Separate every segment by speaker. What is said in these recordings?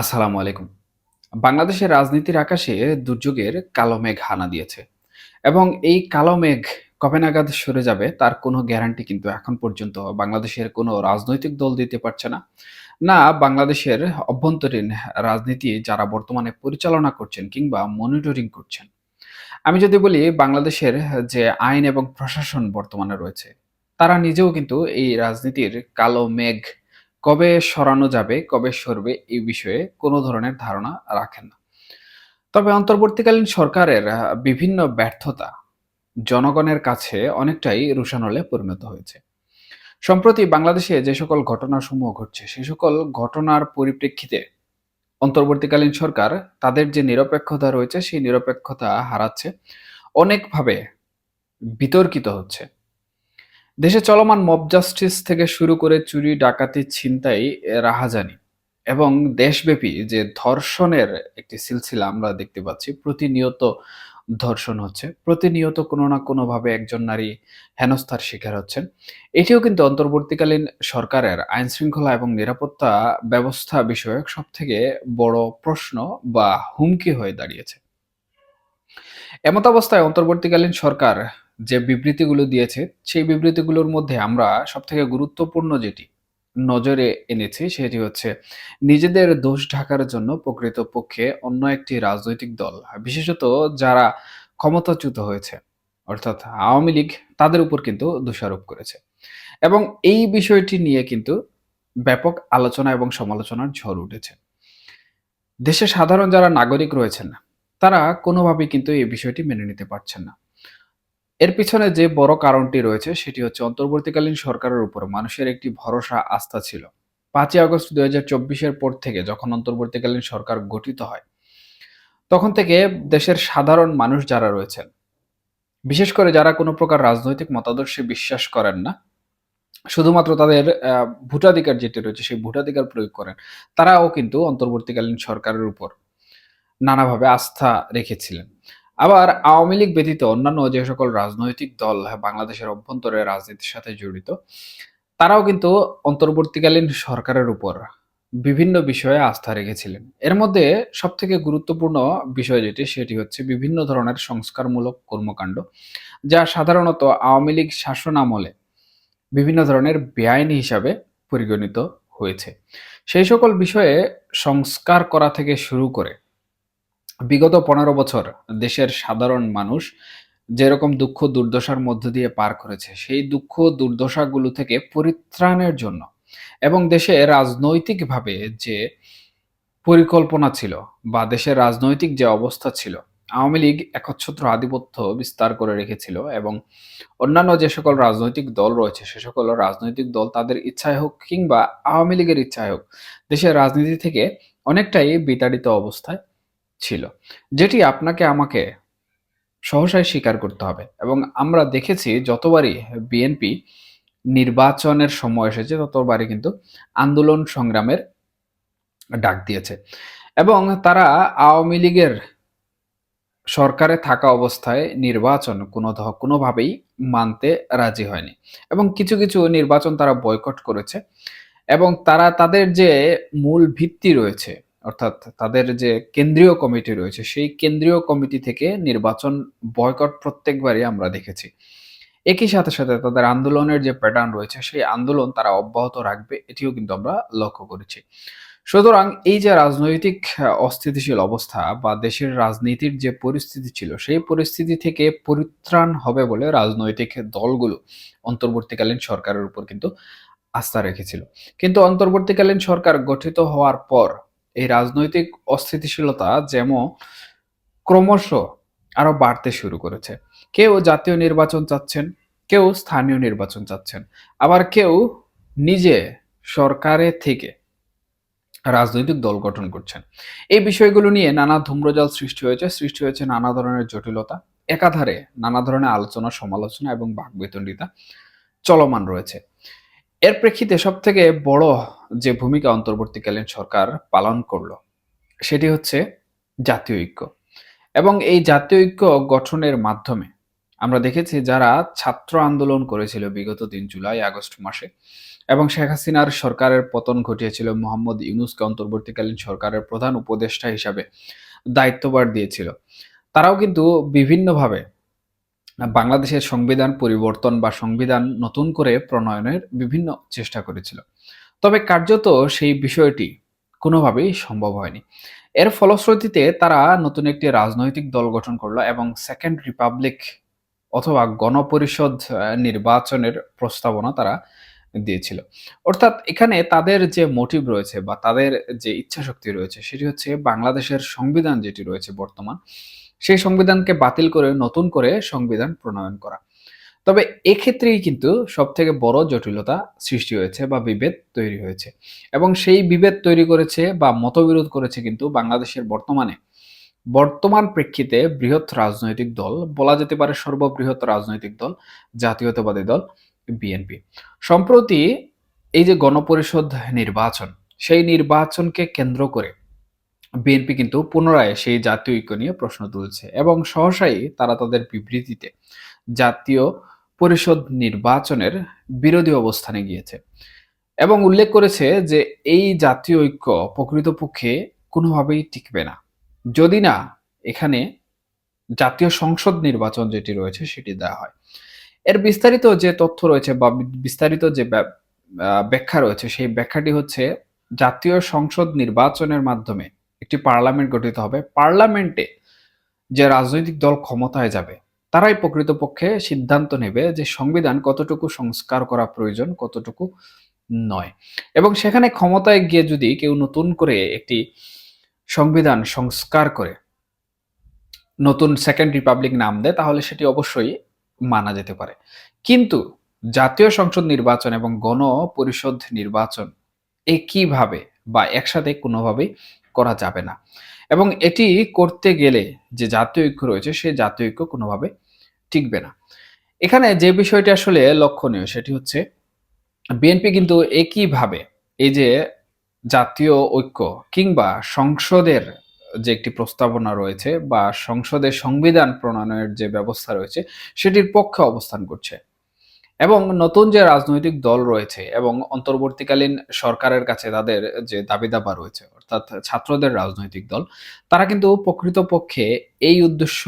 Speaker 1: আসসালামু আলাইকুম। বাংলাদেশের রাজনীতির আকাশে দুর্যোগের কালো মেঘ হানা দিয়েছে এবং এই কালো মেঘ কবে নাগাদ সরে যাবে তার কোনো গ্যারান্টি কিন্তু এখন পর্যন্ত বাংলাদেশের কোনো রাজনৈতিক দল দিতে পারছে না। না বাংলাদেশের অভ্যন্তরীণ রাজনীতি যারা বর্তমানে পরিচালনা করছেন কিংবা মনিটরিং করছেন। আমি যদি বলি বাংলাদেশের যে আইন এবং প্রশাসন বর্তমানে রয়েছে, তারা নিজেও কিন্তু এই রাজনীতির কালো মেঘ কবে সরানো যাবে, কবে সরবে এই বিষয়ে কোনো ধরনের ধারণা রাখেন না। তবে অন্তর্বর্তীকালীন সরকারের বিভিন্ন ব্যর্থতা জনগণের কাছে অনেকটাই রোষানলে পরিণত হয়েছে। সম্প্রতি বাংলাদেশে যে সকল ঘটনাসমূহ ঘটছে, সে সকল ঘটনার পরিপ্রেক্ষিতে অন্তর্বর্তীকালীন সরকার তাদের যে নিরপেক্ষতা রয়েছে, সেই নিরপেক্ষতা হারাচ্ছে। অনেকভাবে বিতর্কিত হচ্ছে। দেশে চলমান মব জাস্টিস থেকে শুরু করে চুরি, ডাকাতি, ছিনতাই, রাহাজানি এবং দেশব্যাপী যে ধর্ষণের একটি সিলসিলা আমরা দেখতে পাচ্ছি। প্রতিনিয়ত ধর্ষণ হচ্ছে। প্রতিনিয়ত কোনো না কোনোভাবে একজন নারী হেনস্থার শিকার হচ্ছেন। এটিও কিন্তু অন্তর্বর্তীকালীন সরকারের আইন শৃঙ্খলা এবং নিরাপত্তা ব্যবস্থা বিষয়ক সবথেকে বড় প্রশ্ন বা হুমকি হয়ে দাঁড়িয়েছে। এমতাবস্থায় অন্তর্বর্তীকালীন সরকার যে বিবৃতিগুলো দিয়েছে, সেই বিবৃতিগুলোর মধ্যে আমরা সবথেকে গুরুত্বপূর্ণ যেটি নজরে এনেছি সেটি হচ্ছে নিজেদের দোষ ঢাকার জন্য প্রকৃতপক্ষে অন্য একটি রাজনৈতিক দল, বিশেষত যারা ক্ষমতাচ্যুত হয়েছে, অর্থাৎ আওয়ামী লীগ তাদের উপর কিন্তু দোষারোপ করেছে। এবং এই বিষয়টি নিয়ে কিন্তু ব্যাপক আলোচনা এবং সমালোচনার ঝড় উঠেছে। দেশের সাধারণ যারা নাগরিক রয়েছেন, তারা কোনোভাবেই কিন্তু এই বিষয়টি মেনে নিতে পারছেন না। এর পিছনে যে বড় কারণটি রয়েছে সেটি হচ্ছে অন্তর্বর্তীকালীন সরকারের উপর মানুষের একটি ভরসা আস্থা ছিল। পাঁচই আগস্ট ২০২৪ এর পর থেকে যখন অন্তর্বর্তীকালীন সরকার গঠিত হয়, তখন থেকে দেশের সাধারণ মানুষ যারা রয়েছেন, বিশেষ করে যারা কোনো প্রকার রাজনৈতিক মতাদর্শে বিশ্বাস করেন না, শুধুমাত্র তাদের ভোটাধিকার যেটি রয়েছে সেই ভোটাধিকার প্রয়োগ করেন, তারাও কিন্তু অন্তর্বর্তীকালীন সরকারের উপর নানাভাবে আস্থা রেখেছিলেন। আবার আওয়ামী লীগ ব্যতীত অন্যান্য যে সকল রাজনৈতিক দল বাংলাদেশের অভ্যন্তরে রাজনীতির সাথে জড়িত, তারাও কিন্তু অন্তর্বর্তীকালীন সরকারের উপর বিভিন্ন বিষয়ে আস্থা রেখেছিলেন। এর মধ্যে সবথেকে গুরুত্বপূর্ণ বিষয় যেটি সেটি হচ্ছে বিভিন্ন ধরনের সংস্কারমূলক কর্মকাণ্ড, যা সাধারণত আওয়ামী লীগ শাসন আমলে বিভিন্ন ধরনের বেআইনি হিসাবে পরিগণিত হয়েছে। সেই সকল বিষয়ে সংস্কার করা থেকে শুরু করে বিগত ১৫ বছর দেশের সাধারণ মানুষ যেরকম দুঃখ দুর্দশার মধ্য দিয়ে পার করেছে, সেই দুঃখ দুর্দশাগুলো থেকে পরিত্রাণের জন্য এবং দেশে রাজনৈতিকভাবে যে পরিকল্পনা ছিল বা দেশের রাজনৈতিক যে অবস্থা ছিল, আওয়ামী লীগ একচ্ছত্র আধিপত্য বিস্তার করে রেখেছিল এবং অন্যান্য যে সকল রাজনৈতিক দল রয়েছে, সে সকল রাজনৈতিক দল তাদের ইচ্ছায় হোক কিংবা আওয়ামী লীগের ইচ্ছায় হোক, দেশের রাজনীতি থেকে অনেকটাই বিতাড়িত অবস্থায় ছিল। যেটি আপনাকে আমাকে সহসায় স্বীকার করতে হবে। এবং আমরা দেখেছি যতবারই বিএনপি নির্বাচনের সময় এসেছে, ততবারই কিন্তু আন্দোলন সংগ্রামের ডাক দিয়েছে। এবং তারা আওয়ামী লীগের সরকারে থাকা অবস্থায় নির্বাচন কোনো কোনোভাবেই মানতে রাজি হয়নি। এবং কিছু, কিছু নির্বাচন তারা বয়কট করেছে। এবং তারা তাদের যে মূল ভিত্তি রয়েছে, অর্থাৎ তাদের যে কেন্দ্রীয় কমিটি রয়েছে, সেই কেন্দ্রীয় কমিটি থেকে নির্বাচন বয়কট প্রত্যেকবারই আমরা দেখেছি। একই সাথে, সাথে তাদের আন্দোলনের যে প্যাটার্ন রয়েছে, সেই আন্দোলন তারা অব্যাহত রাখবে এটিও কিন্তু আমরা লক্ষ্য করেছি। সুতরাং এই যে রাজনৈতিক অস্থিতিশীল অবস্থা বা দেশের রাজনীতির যে পরিস্থিতি ছিল, সেই পরিস্থিতি থেকে পরিত্রাণ হবে বলে রাজনৈতিক দলগুলো অন্তর্বর্তীকালীন সরকারের উপর কিন্তু আস্থা রেখেছিল। কিন্তু অন্তর্বর্তীকালীন সরকার গঠিত হওয়ার পর এই রাজনৈতিক অস্থিতিশীলতা যেমন ক্রমশ আরও বাড়তে শুরু করেছে। কেউ জাতীয় নির্বাচন চাচ্ছেন, কেউ স্থানীয় নির্বাচন চাচ্ছেন। আবার কেউ নিজে সরকারে থেকে রাজনৈতিক দল গঠন করছেন। এই বিষয়গুলো নিয়ে নানা ধূম্রজাল সৃষ্টি হয়েছে, সৃষ্টি হয়েছে নানা ধরনের জটিলতা। একাধারে নানা ধরনের আলোচনা, সমালোচনা এবং বাকবিতণ্ডিতা চলমান রয়েছে। এর প্রেক্ষিতে সব থেকে বড় যে ভূমিকা অন্তর্বর্তীকালীন সরকার পালন করল, সেটি হচ্ছে জাতীয় ঐক্য। এবং এই জাতীয় ঐক্য গঠনের মাধ্যমে আমরা দেখেছি যারা ছাত্র আন্দোলন করেছিল বিগত দিন জুলাই, আগস্ট মাসে, এবং শেখ হাসিনার সরকারের পতন ঘটিয়েছিল মোহাম্মদ ইউনুসকে অন্তর্বর্তীকালীন সরকারের প্রধান উপদেষ্টা হিসাবে দায়িত্বভার দিয়েছিল। তারাও কিন্তু বিভিন্নভাবে বাংলাদেশের সংবিধান পরিবর্তন বা সংবিধান নতুন করে প্রণয়নের বিভিন্ন চেষ্টা করেছিল। তবে কার্যত সেই বিষয়টি কোনোভাবেই সম্ভব হয়নি। এর ফলশ্রুতিতে তারা নতুন একটি রাজনৈতিক দল গঠন করল এবং সেকেন্ড রিপাবলিক অথবা গণপরিষদ নির্বাচনের প্রস্তাবনা তারা দিয়েছিল। অর্থাৎ এখানে তাদের যে মোটিভ রয়েছে বা তাদের যে ইচ্ছা শক্তি রয়েছে, সেটি হচ্ছে বাংলাদেশের সংবিধান যেটি রয়েছে বর্তমান সেই সংবিধানকে বাতিল করে, নতুন করে সংবিধান প্রণয়ন করা। তবে এক্ষেত্রেই কিন্তু সব থেকে বড় জটিলতা সৃষ্টি হয়েছে বা বিভেদ তৈরি হয়েছে। এবং সেই বিভেদ তৈরি করেছে বা মতবিরোধ করেছে কিন্তু বাংলাদেশের বর্তমানে। বর্তমান প্রেক্ষিতে বৃহৎ রাজনৈতিক দল, বলা যেতে পারে সর্ববৃহৎ রাজনৈতিক দল, জাতীয়তাবাদী দল, বিএনপি। সম্প্রতি এই যে গণপরিষদ নির্বাচন, সেই নির্বাচনকে কেন্দ্র করে বিএনপি কিন্তু পুনরায় সেই জাতীয় ঐক্য নিয়ে প্রশ্ন তুলছে এবং সহসাই তারা তাদের বিবৃতিতে জাতীয় পরিষদ নির্বাচনের বিরোধী অবস্থানে গিয়েছে এবং উল্লেখ করেছে যে এই জাতীয় ঐক্য প্রকৃতপক্ষে কোনোভাবেই টিকবে না। যদি না, এখানে জাতীয় সংসদ নির্বাচন যেটি রয়েছে সেটি দেওয়া হয়। এর বিস্তারিত যে তথ্য রয়েছে বা বিস্তারিত যে ব্যা- ব্যাখ্যা রয়েছে সেই ব্যাখ্যাটি হচ্ছে জাতীয় সংসদ নির্বাচনের মাধ্যমে একটি পার্লামেন্ট গঠিত হবে। পার্লামেন্টে যে রাজনৈতিক দল ক্ষমতায় যাবে, তারাই প্রকৃতপক্ষে সিদ্ধান্ত নেবে যে সংবিধান কতটুকু সংস্কার করা প্রয়োজন, কতটুকু নয়। এবং সেখানে ক্ষমতায় গিয়ে যদি কেউ নতুন করে একটি সংবিধান সংস্কার করে, নতুন সেকেন্ড রিপাবলিক নাম দেয়, তাহলে সেটি অবশ্যই মানা যেতে পারে। কিন্তু জাতীয় সংসদ নির্বাচন এবং গণ পরিষদ নির্বাচন একইভাবে বা একসাথে কোনোভাবেই করা যাবে না। এবং এটি করতে গেলে যে জাতীয় ঐক্য রয়েছে, সেই জাতীয় ঐক্য কোনোভাবে টিকবে না। এখানে যে বিষয়টি আসলে লক্ষণীয়, সেটি হচ্ছে বিএনপি কিন্তু একইভাবে এই যে জাতীয় ঐক্য কিংবা সংসদের যে একটি প্রস্তাবনা রয়েছে বা সংসদে সংবিধান প্রণয়নের যে ব্যবস্থা রয়েছে, সেটির পক্ষে অবস্থান করছে। এবং নতুন যে রাজনৈতিক দল রয়েছে এবং অন্তর্বর্তীকালীন সরকারের কাছে তাদের যে দাবি দাবা রয়েছে, অর্থাৎ ছাত্রদের রাজনৈতিক দল, তারা কিন্তু প্রকৃতপক্ষে এই উদ্দেশ্য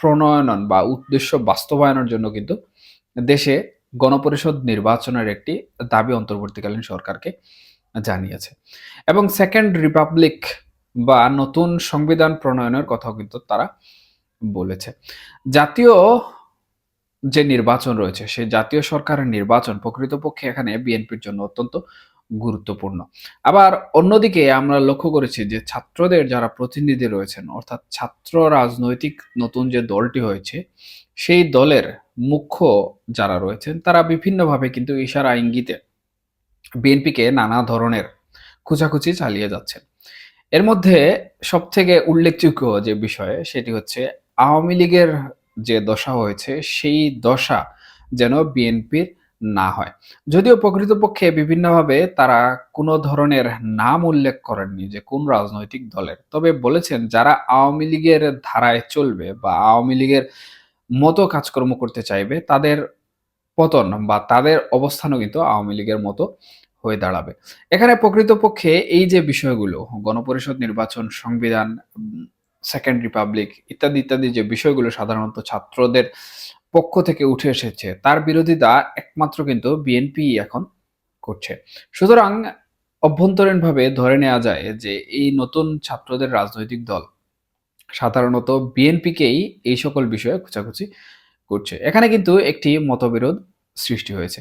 Speaker 1: প্রণয়ন বা উদ্দেশ্য বাস্তবায়নের জন্য কিন্তু দেশে গণপরিষদ নির্বাচনের একটি দাবি অন্তর্বর্তীকালীন সরকারকে জানিয়েছে। এবং সেকেন্ড রিপাবলিক বা নতুন সংবিধান প্রণয়নের কথাও কিন্তু তারা বলেছে। জাতীয় যে নির্বাচন রয়েছে সেই জাতীয় সরকারের নির্বাচন প্রকৃতপক্ষে এখানে বিএনপির জন্য অত্যন্ত গুরুত্বপূর্ণ। আবার অন্যদিকে আমরা লক্ষ্য করেছি যে ছাত্রদের যারা প্রতিনিধি রয়েছেন, অর্থাৎ ছাত্র রাজনৈতিক নতুন যে দলটি হয়েছে, সেই দলের মুখ্য যারা রয়েছেন, তারা বিভিন্নভাবে কিন্তু ইশারা ইঙ্গিতে বিএনপিকে নানা ধরনের খুচাখুচি চালিয়ে যাচ্ছেন। এর মধ্যে সবথেকে উল্লেখযোগ্য যে বিষয়ে, সেটি হচ্ছে আওয়ামী লীগের যে দশা হয়েছে, সেই দশা যেন বিএনপির না হয়। যদিও প্রকৃতপক্ষে বিভিন্নভাবে তারা কোনো ধরনের নাম উল্লেখ করেননি যে কোন রাজনৈতিক দলের। তবে বলেছেন যারা আওয়ামী লীগের ধারায় চলবে বা আওয়ামী লীগের মতো কাজকর্ম করতে চাইবে, তাদের পতন বা তাদের অবস্থানও কিন্তু আওয়ামী লীগের মতো হয়ে দাঁড়াবে। এখানে প্রকৃতপক্ষে এই যে বিষয়গুলো, গণপরিষদ নির্বাচন, সংবিধান সেকেন্ড রিপাবলিক ইত্যাদি ইত্যাদি যে বিষয়গুলো সাধারণত ছাত্রদের পক্ষ থেকে উঠে এসেছে, তার বিরোধিতা একমাত্র কিন্তু বিএনপি এখন করছে। সুতরাং অভ্যন্তরীণভাবে ধরে নেওয়া যায় যে এই নতুন ছাত্রদের রাজনৈতিক দল সাধারণত বিএনপিকেই এই সকল বিষয়ে খোঁচাখুচি করছে। এখানে কিন্তু একটি মতবিরোধ সৃষ্টি হয়েছে।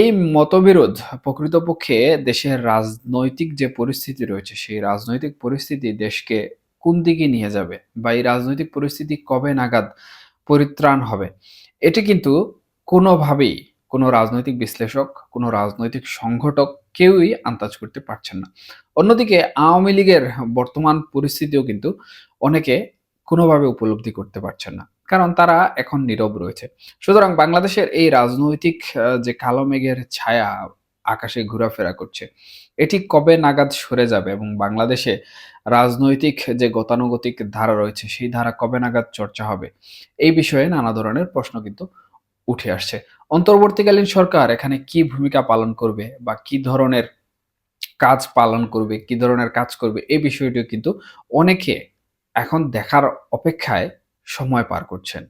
Speaker 1: এই মতবিরোধ প্রকৃতপক্ষে দেশের রাজনৈতিক যে পরিস্থিতি রয়েছে, সেই রাজনৈতিক পরিস্থিতি দেশকে কোন দিকে নিয়ে যাবে বা এই রাজনৈতিক পরিস্থিতি কবে নাগাদ পরিত্রাণ হবে? এটি কিন্তু কোনোভাবেই কোনো রাজনৈতিক বিশ্লেষক, কোনো রাজনৈতিক সংগঠক কেউই আন্দাজ করতে পারছেন না। অন্যদিকে আওয়ামী লীগের বর্তমান পরিস্থিতিও কিন্তু অনেকে কোনোভাবে উপলব্ধি করতে পারছেন না, কারণ তারা এখন নীরব রয়েছে। সুতরাং বাংলাদেশের এই রাজনৈতিক যে কালো মেঘের ছায়া আকাশে ঘোরাফেরা করছে, এটি কবে নাগাদ সরে যাবে এবং বাংলাদেশে রাজনৈতিক যে গতানুগতিক ধারা রয়েছে সেই ধারা কবে নাগাদ চর্চা হবে এই বিষয়ে নানা ধরনের প্রশ্ন কিন্তু উঠে আসছে অন্তর্বর্তীকালীন সরকার এখানে কি ভূমিকা পালন করবে বা কি ধরনের কাজ পালন করবে, কি ধরনের কাজ করবে এই বিষয়টিও কিন্তু অনেকে এখন দেখার অপেক্ষায় সময় পার করছেন।